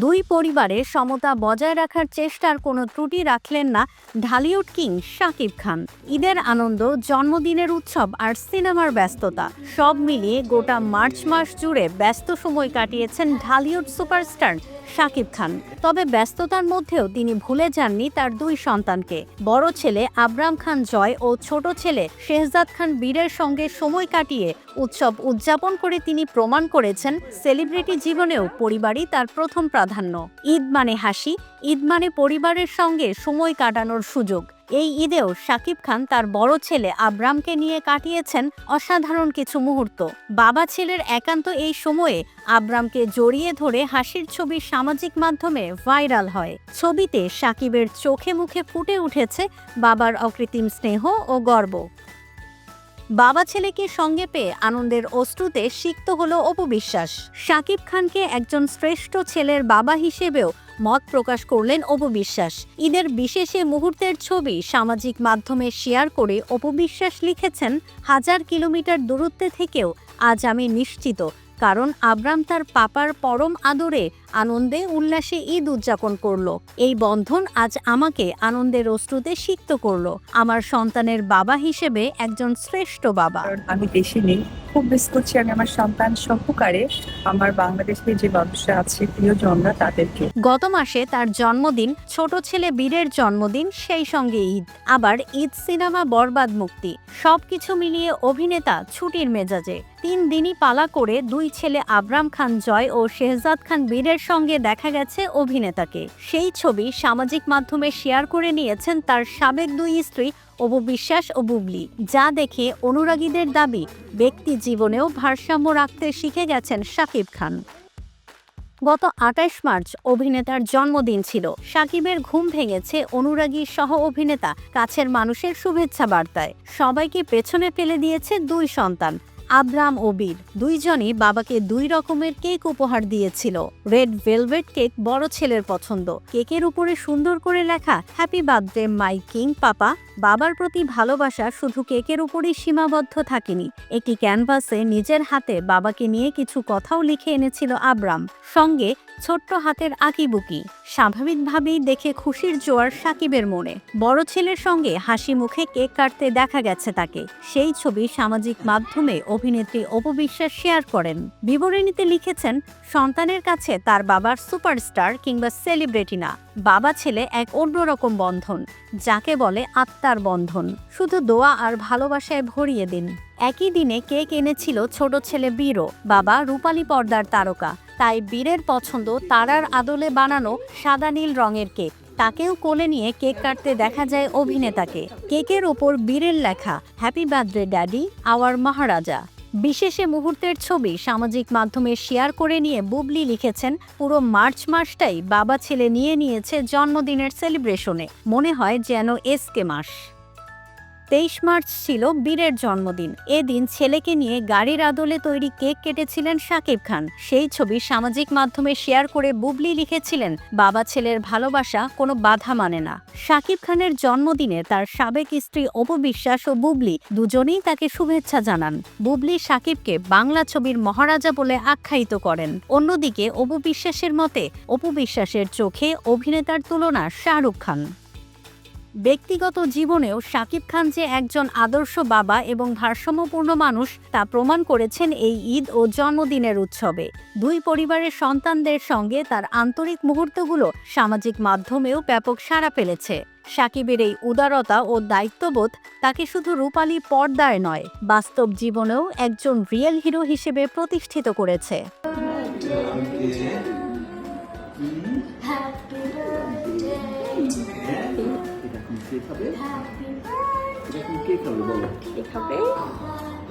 দুই পরিবারের সমতা বজায় রাখার চেষ্টার কোনো ত্রুটি রাখলেন না ঢালিউড কিং শাকিব খান। ঈদের আনন্দ, জন্মদিনের উৎসব আর সিনেমার ব্যস্ততা সব মিলিয়ে গোটা মার্চ মাস জুড়ে ব্যস্ত সময় কাটিয়েছেন ঢালিউড সুপারস্টার শাকিব খান। তবে ব্যস্ততার মধ্যেও তিনি ভুলে যাননি তার দুই সন্তানকে। বড় ছেলে আবরাম খান জয় ও ছোট ছেলে শেহজাদ খান বীরের সঙ্গে সময় কাটিয়ে উৎসব উদযাপন করে তিনি প্রমাণ করেছেন, সেলিব্রিটি জীবনেও পরিবারই তার প্রথম প্রাধান্য। ঈদ মানে হাসি, ঈদ মানে পরিবারের সঙ্গে সময় কাটানোর সুযোগ। এই ঈদেও শাকিব খান তার বড় ছেলে আব্রামকে নিয়ে কাটিয়েছেন অসাধারণ কিছু মুহূর্ত। বাবা ছেলের একান্ত এই সময়ে আব্রামকে জড়িয়ে ধরে হাসির ছবি সামাজিক মাধ্যমে ভাইরাল হয়। ছবিতে সাকিবের চোখে মুখে ফুটে উঠেছে বাবার অকৃত্রিম স্নেহ ও গর্ব। বাবা ছেলেকে সঙ্গে পেয়ে আনন্দের অশ্রুতে সিক্ত হল অপবিশ্বাস শাকিব খানকে একজন শ্রেষ্ঠ ছেলের বাবা হিসেবেও মত প্রকাশ করলেন অপবিশ্বাস ঈদের বিশেষে মুহূর্তের ছবি সামাজিক মাধ্যমে শেয়ার করে অপবিশ্বাস লিখেছেন, হাজার কিলোমিটার দূরত্বে থেকেও আজ আমি নিশ্চিত কারণ আব্রাম তার পাপার পরম আদরে আনন্দে উল্লাসে ঈদ উদযাপন করল। এই বন্ধন আজ আমাকে আনন্দের অশ্রুতে সিক্ত করল। আমার সন্তানের বাবা হিসেবে একজন শ্রেষ্ঠ বাবা। আমি দেশে নেই। খুব মিস করছি আমি আমার সন্তান সহকারে। আমার বাংলাদেশের যে মানুষরা আছে, প্রিয়জনরা তাদেরকে। গত মাসে তার জন্মদিন, ছোট ছেলে বীরের জন্মদিন, সেই সঙ্গে ঈদ। আবার ঈদ সিনেমা বরবাদ মুক্তি। সবকিছু মিলিয়ে অভিনেতা ছুটির মেজাজে। তিন দিনই পালা করে দুই ছেলে আবরাম খান জয় ও শেহজাদ খান বীরের সঙ্গে দেখা গেছে অভিনেতাকে। সেই ছবি সামাজিক মাধ্যমে শেয়ার করে নিয়েছেন তার সাবেক দুই স্ত্রী অবু বিশ্বাস ও বুবলি, যা দেখে অনুরাগীদের দাবি, ব্যক্তি জীবনেও ভারসাম্য রাখতে শিখে গেছেন শাকিব খান। গত আঠাশ মার্চ অভিনেতার জন্মদিন ছিল। সাকিবের ঘুম ভেঙেছে অনুরাগী সহ অভিনেতা, কাছের মানুষের শুভেচ্ছা বার্তায়। সবাইকে পেছনে ফেলে দিয়েছে দুই সন্তান। আব্রাম ও বীর। দুইজনই বাবাকে দুই রকমের কেক উপহার দিয়েছিল। রেড ভেলভেট কেক বড় ছেলের পছন্দ। কেকের উপরে সুন্দর করে লেখা happy birthday my king papa বাবার প্রতি ভালোবাসা শুধু কেকের উপরেই সীমাবদ্ধ থাকেনি। একটি ক্যানভাসে নিজের হাতে বাবাকে নিয়ে কিছু কথাও লিখে এনেছিল আব্রাম। সঙ্গে ছোট্ট হাতের আঁকিবুকি। স্বাভাবিকভাবেই দেখে খুশির জোয়ার সাকিবের মনে। বড় ছেলের সঙ্গে হাসি মুখে কেক কাটতে দেখা গেছে তাকে। সেই ছবি সামাজিক মাধ্যমে অভিনেত্রী অপবিশ্বাস শেয়ার করেন। বিবরণীতে লিখেছেন, সন্তানের কাছে তার বাবার সুপারস্টার কিংবা সেলিব্রিটি না, বাবা ছেলে এক অন্যরকম বন্ধন, যাকে বলে আত্মার বন্ধন। শুধু দোয়া আর ভালোবাসায় ভরিয়ে দিন। একই দিনে কেক এনেছিল ছোট ছেলে বীরও, বাবা রূপালী পর্দার তারকা। তাই বীরের পছন্দ তারার আদলে বানানো সাদা নীল রঙের কেক। তাকেও কোলে নিয়ে কেক কাটতে দেখা যায় অভিনেতাকে। কেকের ওপর বীরের লেখা happy birthday daddy our maharaja বিশেষে মুহূর্তের ছবি সামাজিক মাধ্যমে শেয়ার করে নিয়ে বুবলি লিখেছেন, পুরো মার্চ মাসটাই বাবা ছেলে নিয়ে নিয়েছে জন্মদিনের সেলিব্রেশনে। মনে হয় যেন এসকে মাস। তেইশ মার্চ ছিল বীরের জন্মদিন। এদিন ছেলেকে নিয়ে গাড়ির আদলে তৈরি কেক কেটেছিলেন শাকিব খান। সেই ছবি সামাজিক মাধ্যমে শেয়ার করে বুবলি লিখেছিলেন, বাবা ছেলের ভালোবাসা কোনো বাধা মানে না। শাকিব খানের জন্মদিনে তার সাবেক স্ত্রী অপবিশ্বাস ও বুবলি দুজনেই তাকে শুভেচ্ছা জানান। বুবলি শাকিবকে বাংলা ছবির মহারাজা বলে আখ্যায়িত করেন। অন্যদিকে অপু বিশ্বাসের মতে, অপু বিশ্বাসের চোখে অভিনেতার তুলনা শাহরুখ খান। ব্যক্তিগত জীবনেও শাকিব খান যে একজন আদর্শ বাবা এবং ভারসাম্যপূর্ণ মানুষ তা প্রমাণ করেছেন এই ঈদ ও জন্মদিনের উৎসবে। দুই পরিবারের সন্তানদের সঙ্গে তার আন্তরিক মুহূর্তগুলো সামাজিক মাধ্যমেও ব্যাপক সাড়া ফেলেছে। সাকিবের এই উদারতা ও দায়িত্ববোধ তাকে শুধু রূপালী পর্দায় নয়, বাস্তব জীবনেও একজন রিয়েল হিরো হিসেবে প্রতিষ্ঠিত করেছে। এটা এখন কে খাবে? এটা কে খাবে বলো? এভাবে